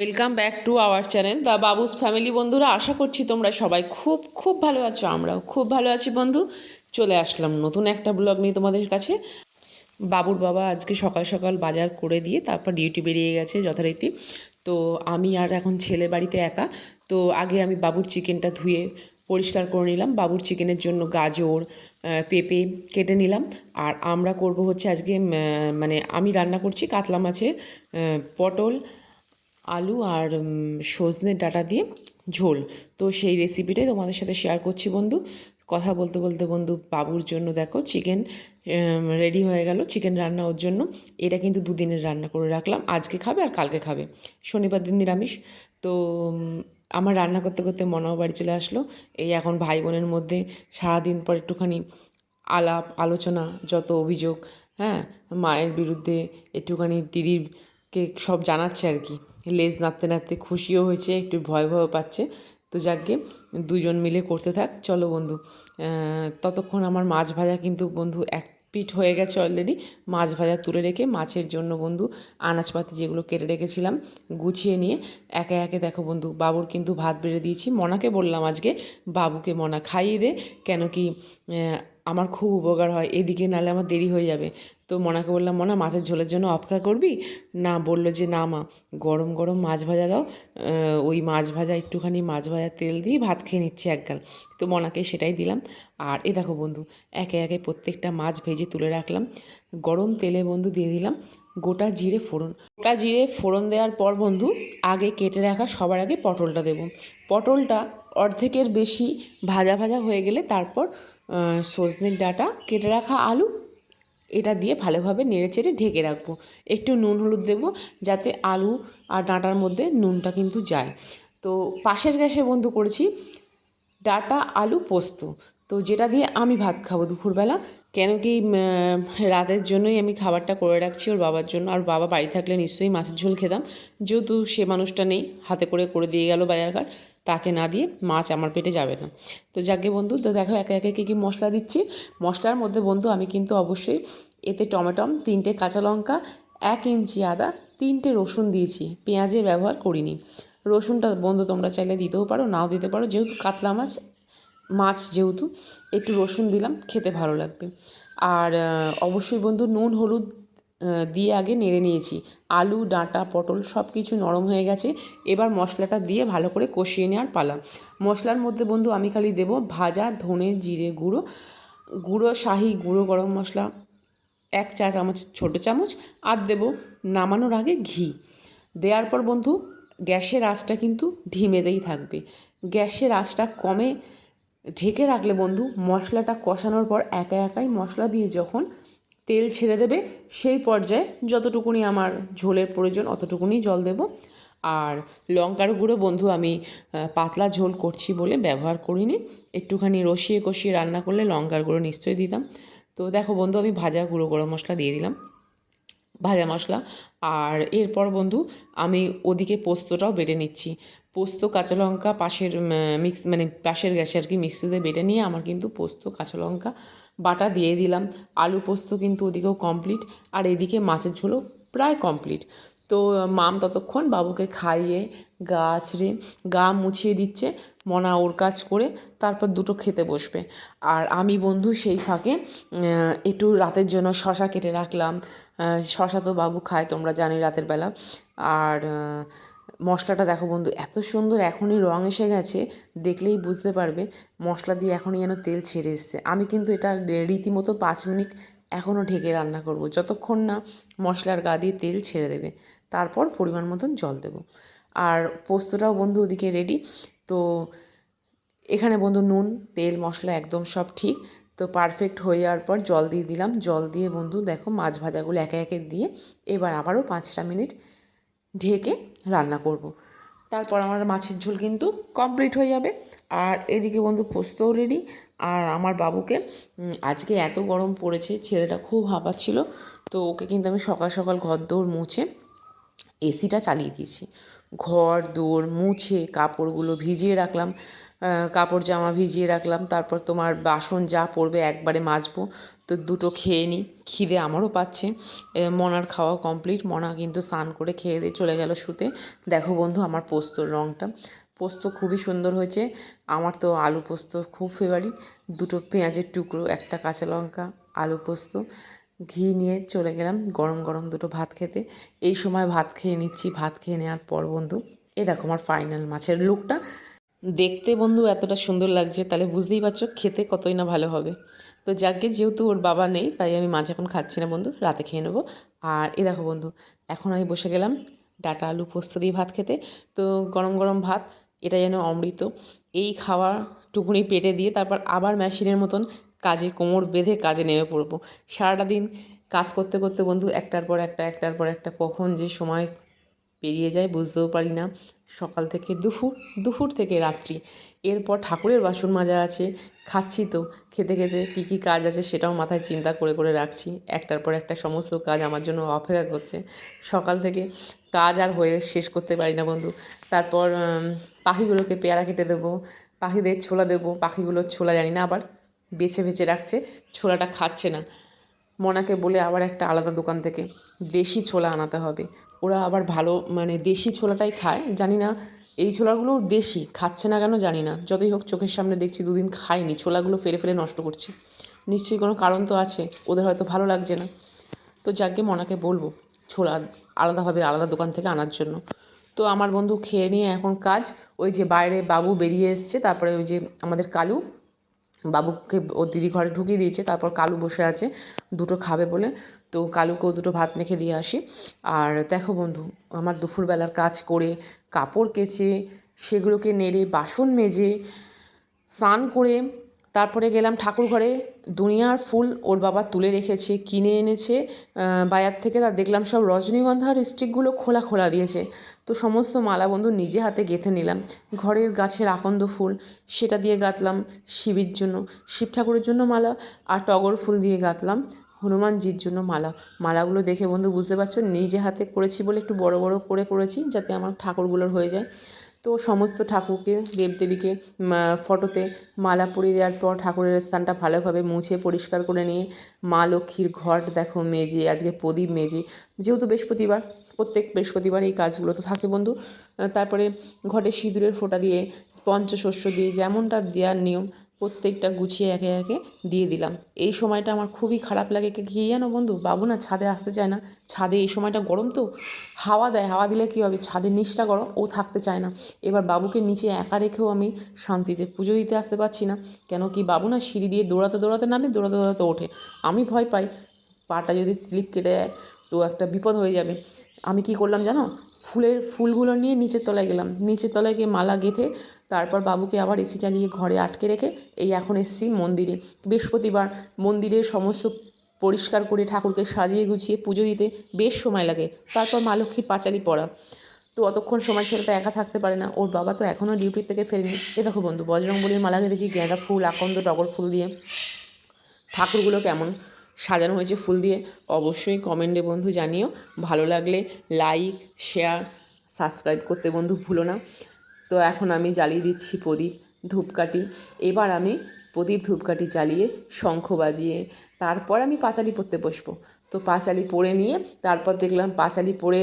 Welcome back to our channel the Babu's family বন্ধুরা, আশা করছি তোমরা সবাই খুব খুব ভালো আছো। আমরাও খুব ভালো আছি বন্ধু। চলে আসলাম নতুন একটা ব্লগ নিয়ে তোমাদের কাছে। বাবুর বাবা আজকে সকাল সকাল বাজার করে দিয়ে তারপর ডিউটি বেরিয়ে গেছে যথারীতি। তো আমি আর এখন ছেলে বাড়িতে একা। তো আগে আমি বাবুর চিকেনটা ধুয়ে পরিষ্কার করে নিলাম। বাবুর চিকেনের জন্য গাজর পেঁপে কেটে নিলাম। আর আমরা করব হচ্ছে আজকে মানে আমি রান্না করছি কাতলা মাছের পটল আলু আর উম, সজনে ডাঁটা দিয়ে ঝোল। তো সেই রেসিপিটাই তোমাদের সাথে শেয়ার করছি বন্ধু। কথা বলতে বলতে বন্ধু বাবুর জন্য দেখো চিকেন রেডি হয়ে গেল চিকেন রান্না ওর জন্য। এটা কিন্তু দুদিনের রান্না করে রাখলাম। আজকে খাবে আর কালকে খাবে। শনিবার দিন নিরামিষ। তো আমার রান্না করতে করতে মনাও বাড়ি চলে আসলো। এই এখন ভাই বোনের মধ্যে সারাদিন পর একটুখানি আলাপ আলোচনা যত অভিযোগ হ্যাঁ মায়ের বিরুদ্ধে একটুখানি দিদিরকে সব জানাচ্ছে আর কি। লেজ নাড়তে নাড়তে খুশিও হয়েছে, একটু ভয় ভয় পাচ্ছে। তো যাকগে, দুজন মিলে করতে থাক। চলো বন্ধু ততক্ষণ আমার মাছ ভাজা কিন্তু বন্ধু এক পিঠ হয়ে গেছে অলরেডি মাছ ভাজা তুলে রেখে মাছের জন্য বন্ধু আনাজপাতি যেগুলো কেটে রেখেছিলাম গুছিয়ে নিয়ে, একে একে দেখো বন্ধু, বাবুর কিন্তু ভাত বেড়ে দিয়েছি। মনাকে বললাম আজকে, বাবুকে মনা, খাইয়ে দে। কেন কি আমার খুব উপকার হয়। এদিকে নালে আমার দেরি হয়ে যাবে। তো মনাকে বললাম, মনা, মাছের ঝোলের জন্য অপেক্ষা করবি? না, বলল যে, না, মা। গরম গরম মাছ ভাজা দাও। ওই মাছ ভাজা, একটুখানি মাছ ভাজা তেল দিয়ে ভাত খেয়ে নিচ্ছি একগাল তো মনাকে সেটাই দিলাম। আর এ দেখো বন্ধু, একে একে প্রত্যেকটা মাছ ভেজে তুলে রাখলাম। গরম তেলে বন্ধু দিয়ে দিলাম গোটা জিরে ফোড়ন। গোটা জিরে ফোড়ন দেওয়ার পর বন্ধু, আগে কেটে রাখা সবার আগে পটলটা দেবো। পটলটা অর্ধেকের বেশি ভাজা ভাজা হয়ে গেলে তারপর সজনের ডাঁটা, কেটে রাখা আলু, এটা দিয়ে ভালোভাবে নেড়ে চেড়ে ঢেকে রাখব। একটু নুন হলুদ দেবো যাতে আলু আর ডাঁটার মধ্যে নুনটা কিন্তু যায়। তো পাশের গ্যাসে বন্ধু করেছি ডাটা, আলু, পোস্ত। তো যেটা দিয়ে আমি ভাত খাব দুপুরবেলা, কেন কি রাতের জন্যই আমি খাবারটা করে রাখছি ওর বাবার জন্য। আর বাবা বাড়ি থাকলে নিশ্চয়ই মাছের ঝোল খেতাম। যেহেতু সে মানুষটা নেই, হাতে করে করে দিয়ে গেল বাজারঘাট, তাকে না দিয়ে মাছ আমার পেটে যাবে না। তো যাকে বন্ধু, তো দেখো একে একে কী কী মশলা দিচ্ছি। মশলার মধ্যে বন্ধু, আমি কিন্তু অবশ্যই এতে টমেটম তিনটে কাঁচা লঙ্কা, এক ইঞ্চি আদা, তিনটে রসুন দিয়েছি। পেঁয়াজের ব্যবহার করিনি। রসুনটা বন্ধু তোমরা চাইলে দিতেও পারো, নাও দিতে পারো। যেহেতু কাতলা মাছ মাছ যেহেতু, একটু রসুন দিলাম, খেতে ভালো লাগবে। আর অবশ্যই বন্ধু নুন, হলুদ দিয়ে আগে নেড়ে নিয়েছি। আলু, ডাঁটা, পটল সব কিছু নরম হয়ে গেছে। এবার মশলাটা দিয়ে ভালো করে কষিয়ে নেওয়ার পালা। মশলার মধ্যে বন্ধু আমি খালি দেবো ভাজা ধনে জিরে গুঁড়ো। গুঁড়ো, শাহি, গুঁড়ো গরম মশলা, এক চা চামচ ছোটো চামচ, আর দেবো নামানোর আগে ঘি। দেওয়ার পর বন্ধু গ্যাসের আঁচটা কিন্তু ধিমেতেই থাকবে। গ্যাসের আঁচটা কমে ঢেকে রাখলে বন্ধু, মশলাটা কষানোর পর একা একাই মশলা দিয়ে যখন তেল ছেড়ে দেবে, সেই পর্যায়ে যতটুকুনি আমার ঝোলের প্রয়োজন অতটুকুনি জল দেব। আর লঙ্কার গুঁড়ো বন্ধু, আমি পাতলা ঝোল করছি বলে ব্যবহার করিনি। একটুখানি রসিয়ে কষিয়ে রান্না করলে লঙ্কার গুঁড়ো নিশ্চয়ই দিতাম। তো দেখো বন্ধু, আমি ভাজা গুঁড়ো গরম মশলা দিয়ে দিলাম। ভাজা মশলা। আর এরপর বন্ধু, আমি ওদিকে পোস্তটাও বেটে নিচ্ছি। পোস্ত কাঁচা লঙ্কা পাশের মিক্স মানে পাশের গ্যাসে আর কি মিক্সিতে বেটে নিয়ে আমার কিন্তু পোস্ত, কাঁচা লঙ্কা বাটা দিয়ে দিলাম। আলু পোস্ত কিন্তু ওদিকেও কমপ্লিট আর এদিকে মাছের ঝোলও প্রায় কমপ্লিট তো, মাম ততক্ষণ বাবুকে খাইয়ে গা আছড়ে, গা মুছিয়ে দিচ্ছে। মনা ওর কাজ করে তারপর দুটো খেতে বসবে। আর আমি বন্ধু সেই ফাঁকে একটু রাতের জন্য শশা কেটে রাখলাম। শশা তো বাবু খায়, তোমরা জানি রাতের বেলা। আর মশলাটা দেখো বন্ধু, এত সুন্দর এখনই রং এসে গেছে, দেখলেই বুঝতে পারবে মশলা দিয়ে এখনই যেন তেল ছেড়ে এসছে। আমি কিন্তু এটা রীতিমতো পাঁচ মিনিট এখনও ঢেকে রান্না করব, যতক্ষণ না মশলার গা দিয়ে তেল ছেড়ে দেবে। তারপর পরিমাণ মতন জল দেবো। আর পোস্তটাও বন্ধু ওদিকে রেডি তো এখানে বন্ধু নুন, তেল, মশলা একদম সব ঠিক। তো পারফেক্ট হয়ে যাওয়ার পর জল দিয়ে দিলাম। জল দিয়ে বন্ধু দেখো মাছ ভাজাগুলো একে একে দিয়ে এবার আবারও পাঁচটা মিনিট ঢেকে রান্না করব। তারপর আমার মাছের ঝোল কিন্তু কমপ্লিট হয়ে যাবে। আর এদিকে বন্ধু পোস্তও রেডি আর আমার বাবুকে আজকে এত গরম পড়েছে, ছেলেটা খুব হাঁপাচ্ছিল। তো ওকে কিন্তু আমি সকাল সকাল ঘর দৌড় মুছে এসিটা চালিয়ে দিয়েছি। ঘর, দোর মুছে কাপড়গুলো ভিজিয়ে রাখলাম। কাপড়, জামা ভিজিয়ে রাখলাম। তারপর তোমার বাসন যা পড়বে একবারে মাজবো। তো দুটো খেয়ে নিই খিদে আমারও পাচ্ছে। মনার খাওয়া কমপ্লিট। মনা কিন্তু স্নান করে খেয়ে দিয়ে চলে গেল শুতে। দেখো বন্ধু, আমার পোস্তর রঙটা পোস্ত খুবই সুন্দর হয়েছে। আমার তো আলু পোস্ত খুব ফেভারিট দুটো পেঁয়াজের টুকরো, একটা কাঁচা লঙ্কা, আলু পোস্ত। ঘি নিয়ে চলে গেলাম, গরম গরম দুটো ভাত খেতে। এই সময় ভাত খেয়ে নিচ্ছি, ভাত খেয়ে নেওয়ার পর বন্ধু এই দেখো আমার ফাইনাল মাছের লুকটা। দেখতে বন্ধু এতটা সুন্দর লাগছে, তাহলে বুঝতেই পারছ খেতে কতই না ভালো হবে। তো যাকে যেহেতু ওর বাবা নেই, তাই আমি মাছ এখন খাচ্ছি না বন্ধু, রাতে খেয়ে নেব। আর এ দেখো বন্ধু, এখন আমি বসে গেলাম ডাটা, আলু, পোস্ত দিয়ে ভাত খেতে। তো গরম গরম ভাত, এটা যেন অমৃত। এই খাওয়া টুকুনি পেটে দিয়ে তারপর আবার মেশিনের মতন কাজে, কোমর বেঁধে কাজে নেমে পড়ব। সারাটা দিন কাজ করতে করতে বন্ধু, একটার পর একটা, একটার পর একটা, কখন যে সময় পেরিয়ে যায় বুঝতেও পারি না। সকাল থেকে দুপুর দুপুর থেকে রাত্রি। এরপর ঠাকুরের বাসন মাজা আছে, খাচ্ছি তো। খেতে খেতে কী কী কাজ আছে সেটাও মাথায় চিন্তা করে করে রাখছি। একটার পর একটা সমস্ত কাজ আমার জন্য অপেক্ষা করছে। সকাল থেকে কাজ আর হয়ে শেষ করতে পারি না বন্ধু। তারপর পাখিগুলোকে পেয়ারা কেটে দেবো, পাখিদের ছোলা দেবো, পাখিগুলোর ছোলা জানি না আবার বেছে বেছে রাখছে, ছোলাটা খাচ্ছে না। মনাকে বলে আবার একটা আলাদা দোকান থেকে, দেশি ছোলা আনাতে হবে। ওরা আবার ভালো মানে দেশি ছোলাটাই খায়, জানি না, এই ছোলাগুলো দেশি, খাচ্ছে না কেন জানি না। যতই হোক চোখের সামনে দেখছি দুদিন খাইনি ছোলাগুলো ফেলে ফেলে নষ্ট করছে। নিশ্চয়ই কোনো কারণ তো আছে, ওদের হয়তো ভালো লাগছে না। তো যাকে মনাকে বলব, ছোলা আলাদাভাবে আলাদা দোকান থেকে আনার জন্য। তো আমার বন্ধু খেয়ে নিয়ে এখন কাজ, ওই যে বাইরে বাবু বেরিয়ে এসছে, তারপরে ওই যে আমাদের কালু বাবুকে ও দিদি ঘরে ঢুকিয়ে দিয়েছে, তারপর কালু বসে আছে, দুটো খাবে বলে। তো কালুকেও দুটো ভাত মেখে দিয়ে আসি। আর দেখো বন্ধু, আমার দুপুরবেলার কাজ করে কাপড় কেচে, সেগুলোকে নেড়ে বাসন মেজে, স্নান করে তারপরে গেলাম ঠাকুর ঘরে দুনিয়ার ফুল ওর বাবা তুলে রেখেছে, কিনে এনেছে বাজার থেকে তা দেখলাম সব রজনীগন্ধার স্টিকগুলো খোলা খোলা দিয়েছে। তো সমস্ত মালা বন্ধু নিজে হাতে গেঁথে নিলাম। ঘরের গাছের আকন্দ ফুল সেটা দিয়ে গাঁথলাম শিবির জন্য। শিব ঠাকুরের জন্য মালা আর টগর ফুল দিয়ে গাঁথলাম হনুমানজির জন্য মালা। মালাগুলো দেখে বন্ধু বুঝতে পারছ, নিজে হাতে করেছি বলে একটু বড় বড় করে করেছি যাতে আমার ঠাকুরগুলোর হয়ে যায়। তো সমস্ত ঠাকুরকে, দেবদেবীকে ফটোতে মালা পরিয়ে দেওয়ার পর ঠাকুরের স্থানটা ভালোভাবে মুছে পরিষ্কার করে নিয়ে মা লক্ষ্মীর ঘট দেখো মেজে, আজকে প্রদীপ মেজে। যেহেতু বৃহস্পতিবার, প্রত্যেক বৃহস্পতিবার এই কাজগুলো তো থাকে বন্ধু। তারপরে ঘটে সিঁদুরের ফোঁটা দিয়ে, পঞ্চশস্য দিয়ে যেমনটা দেওয়ার নিয়ম প্রত্যেকটা গুছিয়ে একে একে দিয়ে দিলাম। এই সময়টা আমার খুবই খারাপ লাগে। কি জানো বন্ধু? বাবু না ছাদে আসতে চায় না। ছাদে এই সময়টা গরম তো। হাওয়া দেয়, হাওয়া দিলে কী হবে? ছাদের নিচটা গরম, ও থাকতে চায় না। এবার বাবুকে নিচে একা রেখেও আমি শান্তিতে পুজো দিতে আসতে পারছি না। কেন কি বাবু না সিঁড়ি দিয়ে দৌড়াতে দৌড়াতে নামে, দৌড়াতে দৌড়াতে ওঠে। আমি ভয় পাই, পাটা যদি স্লিপ কেটে যায়, তো একটা বিপদ হয়ে যাবে। আমি কি করলাম জানো? ফুলের ফুলগুলো নিয়ে নিচের তলায় গেলাম। নিচের তলায় গিয়ে মালা গেঁথে তারপর বাবুকে আবার এসি চালিয়ে ঘরে আটকে রেখে এই এখন এসছি মন্দিরে। বৃহস্পতিবার মন্দিরের সমস্ত পরিষ্কার করে ঠাকুরকে সাজিয়ে গুছিয়ে পুজো দিতে বেশ সময় লাগে। তারপর মা লক্ষ্মীর পাঁচালি পড়া। তো অতক্ষণ সময় ছেলেটা একা থাকতে পারে না। ওর বাবা তো এখনও ডিউটির থেকে ফেরেনি। এ দেখো বন্ধু, বজরংবলির মালা গেঁথেছি, গাঁদা ফুল, আকন্দ, টগর ফুল দিয়ে। ঠাকুরগুলো কেমন সাজানো হয়েছে ফুল দিয়ে, অবশ্যই কমেন্টে বন্ধু জানিও। ভালো লাগলে লাইক শেয়ার সাবস্ক্রাইব করতে বন্ধু ভুলো না। তো এখন আমি জ্বালিয়ে দিচ্ছি প্রদীপ ধূপকাঠি। এবার আমি প্রদীপ ধূপকাঠি জ্বালিয়ে শঙ্খ বাজিয়ে তারপর আমি পাঁচালি পড়তে বসবো। তো পাঁচালি পড়ে নিয়ে তারপর দেখলাম পাঁচালি পড়ে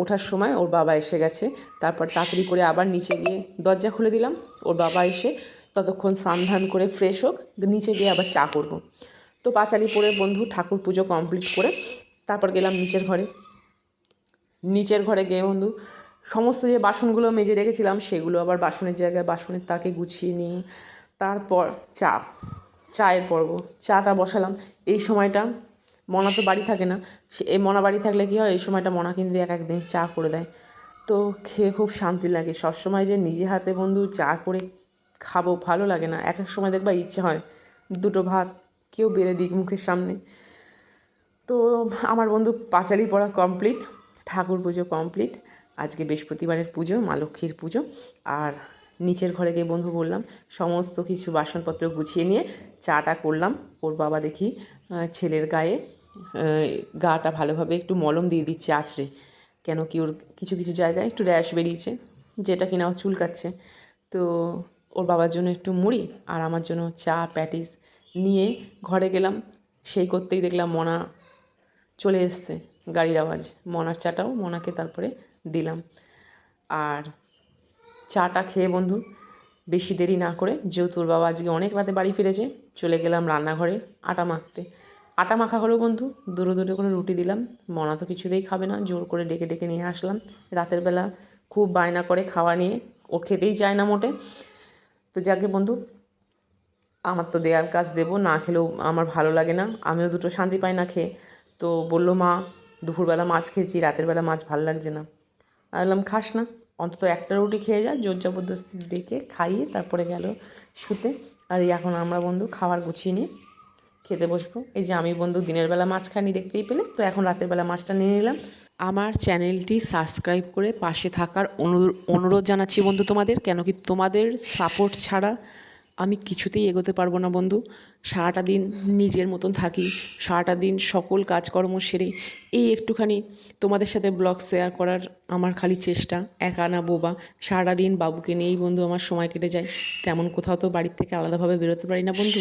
ওঠার সময় ওর বাবা এসে গেছে। তারপর তাড়াতাড়ি করে আবার নিচে গিয়ে দরজা খুলে দিলাম। ওর বাবা এসে ততক্ষণ স্নান ধান করে ফ্রেশ হোক, নিচে গিয়ে আবার চা করব। তো পাঁচালি পরে বন্ধু ঠাকুর পুজো কমপ্লিট করে তারপর গেলাম নিচের ঘরে। নিচের ঘরে গিয়ে বন্ধু সমস্ত যে বাসনগুলো মেজে রেখেছিলাম, সেগুলো আবার বাসনের জায়গায় বাসনের তাকে গুছিয়ে নিয়ে তারপর চা, চায়ের পর্ব। চাটা বসালাম। এই সময়টা মনা তো বাড়ি থাকে না। এই মনা বাড়ি থাকলে কী হয়? এই সময়টা মনা কিন্তু এক একদিন চা করে দেয়। তো খেয়ে খুব শান্তি লাগে। সবসময় যে নিজে হাতে বন্ধু চা করে খাব ভালো লাগে না। এক এক সময় দেখবা ইচ্ছে হয়। দুটো ভাত, কেউ বেড়ে দিক মুখের সামনে। তো আমার বন্ধু পাঁচালি পড়া কমপ্লিট ঠাকুর পুজো কমপ্লিট আজকে বৃহস্পতিবারের পুজো, মা লক্ষ্মীর পুজো। আর নিচের ঘরে গিয়ে বন্ধু বললাম, সমস্ত কিছু বাসনপত্র গুছিয়ে নিয়ে চাটা করলাম। ওর বাবা দেখি ছেলের গায়ে গাটা ভালোভাবে একটু মলম দিয়ে দিচ্ছে আছড়ে কেন কি ওর কিছু কিছু জায়গায় একটু র্যাশ বেরিয়েছে, যেটা কিনা ও চুলকাচ্ছে। তো ওর বাবার জন্য একটু মুড়ি আর আমার জন্য চা, প্যাটিস নিয়ে ঘরে গেলাম। সেই করতেই দেখলাম মনা চলে এসছে গাড়ির আওয়াজ। মনার চাটাও মনাকে তারপরে দিলাম। আর চাটা খেয়ে বন্ধু, বেশি দেরি না করে যেহেতু ওর বাবা আজকে অনেক রাতে বাড়ি ফিরেছে, চলে গেলাম রান্নাঘরে আটা মাখতে। আটা মাখা হলো বন্ধু, দুটো দুটো করে রুটি দিলাম, মনা তো কিছুতেই খাবে না, জোর করে ডেকে ডেকে নিয়ে আসলাম। রাতের বেলা খুব বায়না করে খাওয়া নিয়ে, ও খেতেই চায় না মোটে। তো যাকে বন্ধু, আমার তো দেওয়ার কাজ দেবো, না খেলেও আমার ভালো লাগে না, আমিও দুটো শান্তি পাই না খেয়ে। তো বলল, মা, দুপুরবেলা মাছ খেয়েছি, রাতের বেলা মাছ ভালো লাগছে না। আমি বললাম খাস না। অন্তত একটা রুটি খেয়ে যা, জোর জবরদস্তি ডেকে খাইয়ে তারপরে গেল শুতে। আর এই এখন আমরা বন্ধু খাবার গুছিয়ে নিয়ে খেতে বসবো। এই যে আমি বন্ধু দিনের বেলা মাছ খানি দেখতেই পেলে, তো এখন রাতের বেলা মাছটা নিয়ে নিলাম। আমার চ্যানেলটি সাবস্ক্রাইব করে পাশে থাকার অনুরো- অনুরোধ জানাচ্ছি বন্ধু তোমাদের, কেন কি তোমাদের সাপোর্ট ছাড়া আমি কিছুতেই এগোতে পারব না, বন্ধু। সারাটা দিন নিজের মতন থাকি, সারাটা দিন সকল কাজকর্ম সেরে। এই একটুখানি তোমাদের সাথে ব্লগ শেয়ার করার আমার খালি চেষ্টা, একা না বোবা। সারাটা দিন বাবুকে নিয়েই, বন্ধু, আমার সময় কেটে যায়। তেমন কোথাও তো বাড়ির থেকে আলাদাভাবে বেরোতে পারি না, বন্ধু।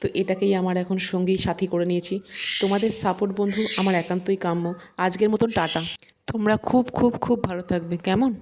তো এটাকেই আমার এখন সঙ্গী সাথী করে নিয়েছি। তোমাদের সাপোর্ট বন্ধু, আমার একান্তই কাম্য। আজকের মতন টাটা। তোমরা খুব খুব খুব ভালো থাকবে। কেমন?